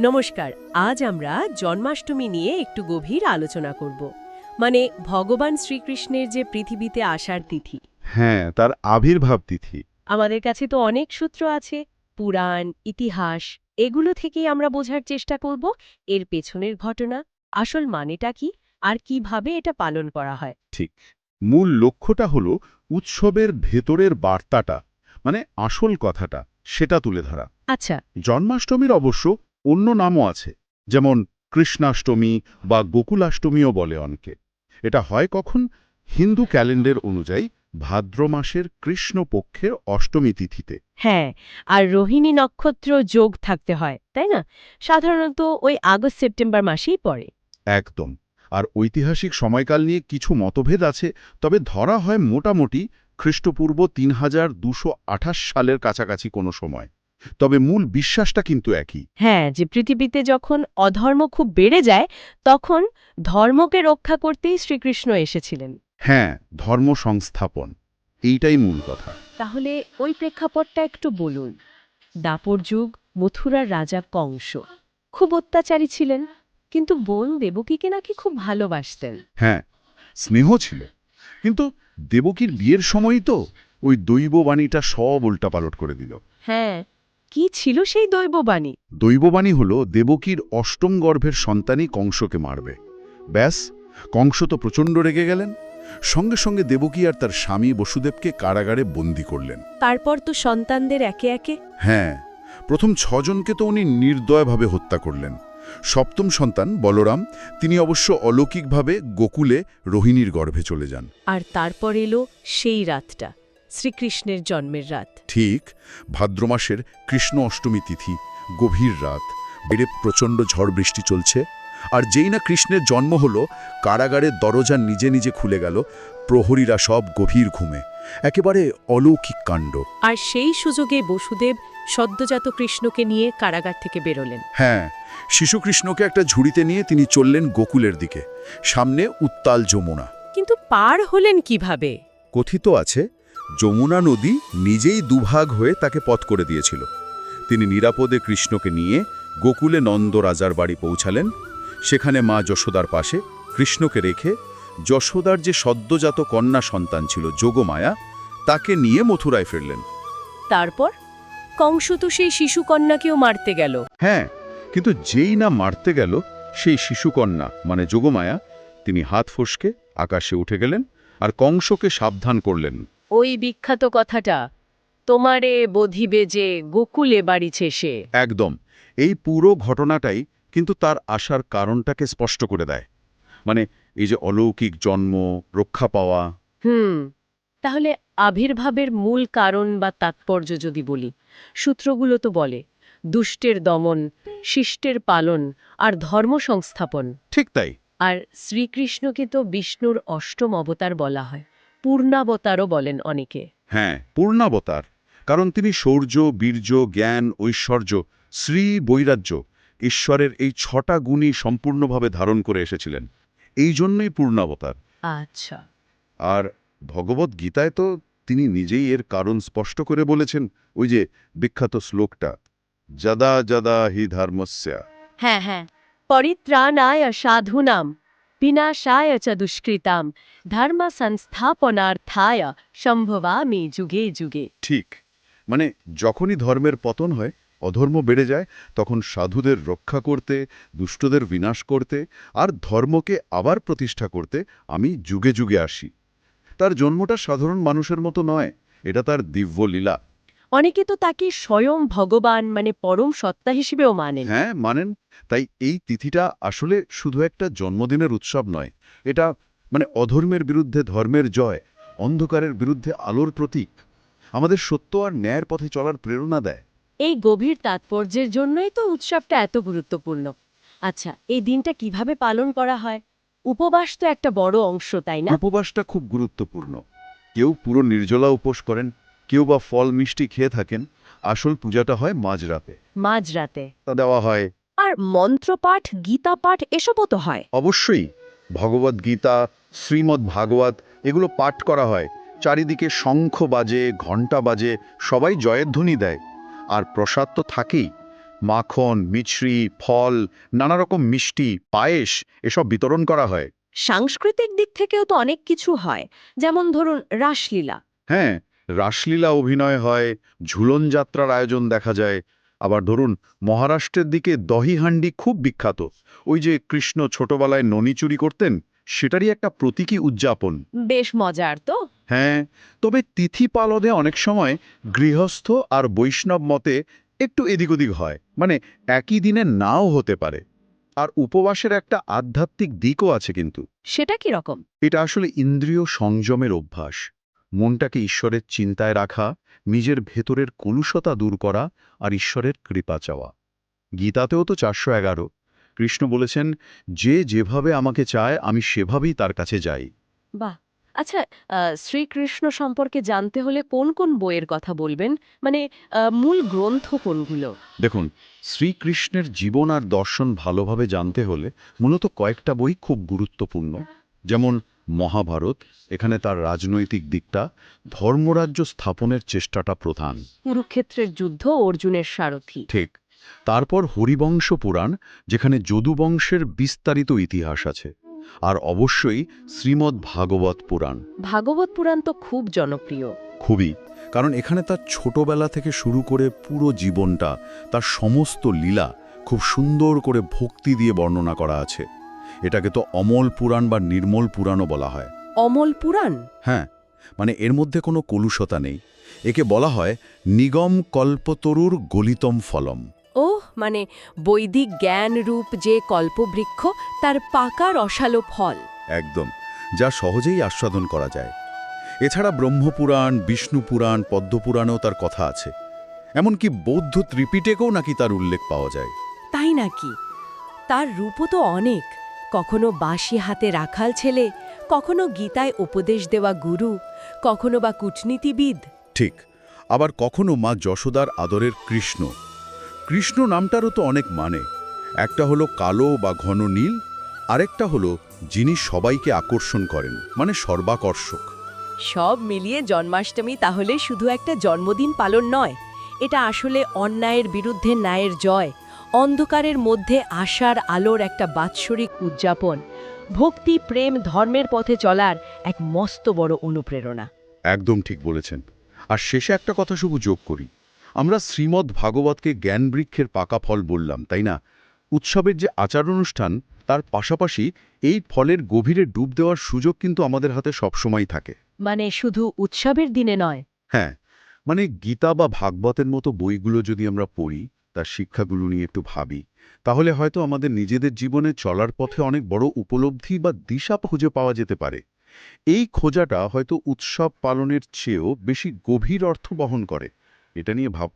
নমস্কার আজ আমরা জন্মাষ্টমী নিয়ে একটু গভীর আলোচনা করব। মানে ভগবান শ্রীকৃষ্ণের যে পৃথিবীতে আসার তিথি। হ্যাঁ তার আবির্ভাব তিথি। আমাদের কাছে তো অনেক সূত্র আছে পুরাণ ইতিহাস এগুলো থেকেই আমরা বোঝার চেষ্টা করব এর পেছনের ঘটনা আসল মানেটা কি আর কীভাবে এটা পালন করা হয়। ঠিক। মূল লক্ষ্যটা হলো উৎসবের ভেতরের বার্তাটা মানে আসল কথাটা সেটা তুলে ধরা। আচ্ছা। জন্মাষ্টমীর অবশ্য অন্য নামও আছে যেমন কৃষ্ণাষ্টমী বা গোকুলাষ্টমীও বলে অনেকে। এটা হয় কখন? হিন্দু ক্যালেন্ডার অনুযায়ী ভাদ্র মাসের কৃষ্ণপক্ষের অষ্টমী তিথিতে। হ্যাঁ আর রোহিণী নক্ষত্র যোগ থাকতে হয় তাই না? সাধারণত ওই আগস্ট সেপ্টেম্বর মাসেই পড়ে। একদম। আর ঐতিহাসিক সময়কাল নিয়ে কিছু মতভেদ আছে তবে ধরা হয় মোটামুটি খ্রিস্টপূর্ব তিন হাজার দুশো আঠাশ সালের কাছাকাছি কোনো সময়। তবে মূল বিশ্বাসটা কিন্তু একই। হ্যাঁ যে পৃথিবীতে যখন অধর্ম খুব বেড়ে যায় তখন ধর্মকে রক্ষা করতেই শ্রীকৃষ্ণ এসেছিলেন। হ্যাঁ ধর্ম সংস্থাপন এইটাই মূল কথা। তাহলে ওই প্রেক্ষাপটটা একটু বলুন। দাপর যুগ মথুরার রাজা কংস। খুব অত্যাচারী ছিলেন কিন্তু বোন দেবকীকে নাকি খুব ভালোবাসতেন। হ্যাঁ স্নেহ ছিল। কিন্তু দেবকীর বিয়ের সময়ই তো ওই দৈববাণীটা সব উল্টাপালট করে দিল। হ্যাঁ কি ছিল সেই দৈববাণী? দৈববাণী হল দেবকীর অষ্টম গর্ভের সন্তানই কংসকে মারবে। ব্যাস কংস তো প্রচণ্ড রেগে গেলেন। সঙ্গে সঙ্গে দেবকী আর তার স্বামী বসুদেবকে কারাগারে বন্দি করলেন। তারপর তো সন্তানদের একে একে? হ্যাঁ প্রথম ছজনকে তো উনি নির্দয়ভাবে হত্যা করলেন। সপ্তম সন্তান বলরাম তিনি অবশ্য অলৌকিকভাবে গোকুলে রোহিণীর গর্ভে চলে যান। আর তারপর এলো সেই রাতটা। শ্রীকৃষ্ণের জন্মের রাত। ঠিক ভাদ্র মাসের কৃষ্ণ অষ্টমী তিথি গভীর রাত। বেড়ে প্রচণ্ড ঝড় বৃষ্টি চলছে। আর যেই না কৃষ্ণের জন্ম হলো কারাগারের দরজা নিজে নিজে খুলে গেল প্রহরীরা সব গভীর ঘুমে। একেবারে অলৌকিক কাণ্ড। আর সেই সুযোগে বসুদেব সদ্যজাত কৃষ্ণকে নিয়ে কারাগার থেকে বেরোলেন। হ্যাঁ শিশুকৃষ্ণকে একটা ঝুড়িতে নিয়ে তিনি চললেন গোকুলের দিকে। সামনে উত্তাল যমুনা। কিন্তু পার হলেন কীভাবে? কথিত আছে যমুনা নদী নিজেই দুভাগ হয়ে তাকে পথ করে দিয়েছিল। তিনি নিরাপদে কৃষ্ণকে নিয়ে গোকুলে নন্দ রাজার বাড়ি পৌঁছালেন। সেখানে মা যশোদার পাশে কৃষ্ণকে রেখে যশোদার যে সদ্যজাত কন্যা সন্তান ছিল যোগমায়া তাকে নিয়ে মথুরায় ফিরলেন। তারপর কংস তো সেই শিশুকন্যাকেও মারতে গেল। হ্যাঁ কিন্তু যেই না মারতে গেল সেই শিশুকন্যা মানে যোগমায়া তিনি হাত ফসকে আকাশে উঠে গেলেন আর কংসকে সাবধান করলেন। ওই বিখ্যাত কথাটা তোমারে বধিবে যে গোকুলে বাড়িছে সে একদম। এই পুরো ঘটনাটাই কিন্তু তার আসার কারণটাকে স্পষ্ট করে দেয়। মানে এই যে অলৌকিক জন্ম রক্ষা পাওয়া। হুম তাহলে আবির্ভাবের মূল কারণ বা তাৎপর্য যদি বলি সূত্রগুলো তো বলে দুষ্টের দমন শিষ্টের পালন আর ধর্ম সংস্থাপন। ঠিক তাই। আর শ্রীকৃষ্ণকে তো বিষ্ণুর অষ্টম অবতার বলা হয়। পূর্ণাবতারও বলেন অনেকে। হ্যাঁ পূর্ণাবতার। কারণ তিনি শৌর্য বীর্য জ্ঞান ঐশ্বর্য শ্রী বৈরাজ্য ঈশ্বরের এই ছটা গুণই সম্পূর্ণভাবে ধারণ করে এসেছিলেন। এই জন্যই পূর্ণাবতার। আচ্ছা। আর ভগবত গীতায় তো তিনি নিজেই এর কারণ স্পষ্ট করে বলেছেন ওই যে বিখ্যাত শ্লোকটা যদা যদা হি ধর্মস্যা। হ্যাঁ হ্যাঁ। পরিত্রাণায় সাধুনাম। বিনাশায় চ দুষ্কৃতাম ধর্ম সংস্থাপনার্থায় সম্ভবামি যুগে যুগে ঠিক মানে যখনই ধর্মের পতন হয়, অধর্ম বেড়ে যায়, তখন সাধুদের রক্ষা করতে, দুষ্টদের বিনাশ করতে, আর ধর্মকে আবার প্রতিষ্ঠা করতে আমি যুগে যুগে আসি। তার জন্মটা সাধারণ মানুষের মতো নয়, এটা তার দিব্য লীলা। অনেকে তো তাকে স্বয়ং ভগবান মানে পরম সত্তা হিসেবেও মানেন। হ্যাঁ মানেন। তাই এই তিথিটা আসলে শুধু একটা জন্মদিনের উৎসব নয়। এটা মানে অধর্মের বিরুদ্ধে ধর্মের জয় অন্ধকারের বিরুদ্ধে আলোর প্রতীক। আমাদের সত্য আর ন্যায়ের পথে চলার প্রেরণা দেয়। এই গভীর তাৎপর্যের জন্যই তো উৎসবটা এত গুরুত্বপূর্ণ। আচ্ছা এই দিনটা কীভাবে পালন করা হয়? উপবাস তো একটা বড় অংশ তাই না? উপবাসটা খুব গুরুত্বপূর্ণ। কেউ পুরো নির্জলা উপোস করেন কেউ বা ফল মিষ্টি খেয়ে থাকেন আসল পূজাটা হয় মাঝরাতে। মাঝরাতে। তা দেওয়া হয়। আর মন্ত্রপাঠ গীতা পাঠ এসবও তো হয়। অবশ্যই ভগবদ গীতা শ্রীমদ্ ভাগবত এগুলো পাঠ করা হয়। চারিদিকে শঙ্খ বাজে ঘণ্টা বাজে সবাই জয়ের ধ্বনি দেয়। আর প্রসাদ তো থাকেই। মাখন মিছরি ফল নানা রকম মিষ্টি পায়েস এসব বিতরণ করা হয়। সাংস্কৃতিক দিক থেকেও তো অনেক কিছু হয়। যেমন ধরুন রাসলীলা। হ্যাঁ রাসলীলা অভিনয় হয় ঝুলন যাত্রার আয়োজন দেখা যায়। আবার ধরুন মহারাষ্ট্রের দিকে দহিহান্ডি খুব বিখ্যাত। ওই যে কৃষ্ণ ছোটবেলায় ননি চুরি করতেন সেটারই একটা প্রতীকী উদযাপন। বেশ মজার তো। হ্যাঁ তবে তিথি পালনে অনেক সময় গৃহস্থ আর বৈষ্ণব মতে একটু এদিক ওদিক হয়। মানে একই দিনে নাও হতে পারে। আর উপবাসের একটা আধ্যাত্মিক দিকও আছে কিন্তু। সেটা কি রকম? এটা আসলে ইন্দ্রিয় সংযমের অভ্যাস। মনটাকে ঈশ্বরের চিন্তায় রাখা নিজের ভেতরের কলুষতা দূর করা আর ঈশ্বরের কৃপা চাওয়া। গীতাতেও তো চারশো এগারো। কৃষ্ণ বলেছেন যে যেভাবে আমাকে চায় আমি সেভাবেই তার কাছে যাই। বাহ! আচ্ছা শ্রীকৃষ্ণ সম্পর্কে জানতে হলে কোন কোন বইয়ের কথা বলবেন? মানে মূল গ্রন্থ কোনগুলো? দেখুন শ্রীকৃষ্ণের জীবন আর দর্শন ভালোভাবে জানতে হলে মূলত কয়েকটা বই খুব গুরুত্বপূর্ণ। যেমন মহাভারত এখানে তার রাজনৈতিক দিকটা ধর্মরাজ্য স্থাপনের চেষ্টাটা প্রধান। কুরুক্ষেত্রের যুদ্ধ অর্জুনের সারথি। ঠিক। তারপর হরিবংশ পুরাণ যেখানে যদুবংশের বিস্তারিত ইতিহাস আছে। আর অবশ্যই শ্রীমদ্ ভাগবত পুরাণ। ভাগবত পুরাণ তো খুব জনপ্রিয়। খুবই। কারণ এখানে তার ছোটবেলা থেকে শুরু করে পুরো জীবনটা তার সমস্ত লীলা খুব সুন্দর করে ভক্তি দিয়ে বর্ণনা করা আছে। এটাকে তো অমল পুরাণ বা নির্মল পুরাণও বলা হয়। অমল পুরাণ? হ্যাঁ মানে এর মধ্যে কোনো কলুষতা নেই। একে বলা হয় নিগম কল্পতরুর গলিতম ফলম। ওহ মানে বৈদিক জ্ঞান রূপ যে কল্পবৃক্ষ তার পাকা রসালো ফল। একদম যা সহজেই আস্বাদন করা যায়। এছাড়া ব্রহ্মপুরাণ বিষ্ণু পুরাণ পদ্মপুরাণেও তার কথা আছে। এমনকি বৌদ্ধ ত্রিপিটেকেও নাকি তার উল্লেখ পাওয়া যায়। তাই নাকি? তার রূপও তো অনেক। কখনো বাঁশি হাতে রাখাল ছেলে কখনো গীতায় উপদেশ দেওয়া গুরু কখনো বা কূটনীতিবিদ। ঠিক আবার কখনো মা যশোদার আদরের কৃষ্ণ। কৃষ্ণ নামটারও তো অনেক মানে। একটা হলো কালো বা ঘন নীল আরেকটা হলো যিনি সবাইকে আকর্ষণ করেন মানে সর্বাকর্ষক। সব মিলিয়ে জন্মাষ্টমী তাহলে শুধু একটা জন্মদিন পালন নয় এটা আসলে অন্যায়ের বিরুদ্ধে ন্যায়ের জয়। অন্ধকারের মধ্যে আশার আলোর একটা বাৎসরিক উদযাপন। ভক্তি প্রেম ধর্মের পথে চলার এক মস্ত বড় অনুপ্রেরণা। একদম ঠিক বলেছেন। আর শেষে একটা কথা শুধু যোগ করি। আমরা শ্রীমদ্ ভাগবতকে জ্ঞানবৃক্ষের পাকা ফল বললাম তাই না? উৎসবের যে আচার অনুষ্ঠান তার পাশাপাশি এই ফলের গভীরে ডুব দেওয়ার সুযোগ কিন্তু আমাদের হাতে সবসময় থাকে। মানে শুধু উৎসবের দিনে নয়। হ্যাঁ মানে গীতা বা ভাগবতের মতো বইগুলো যদি আমরা পড়ি তার শিক্ষাগুলো নিয়ে একটু ভাবি। তাহলে হয়তো আমাদের নিজেদের জীবনে চলার পথে অনেক বড় উপলব্ধি বা দিশা খুঁজে পাওয়া যেতে পারে। এই খোঁজাটা হয়তো উৎসব পালনের চেয়েও বেশি গভীর অর্থ বহন করে। এটা নিয়ে ভাব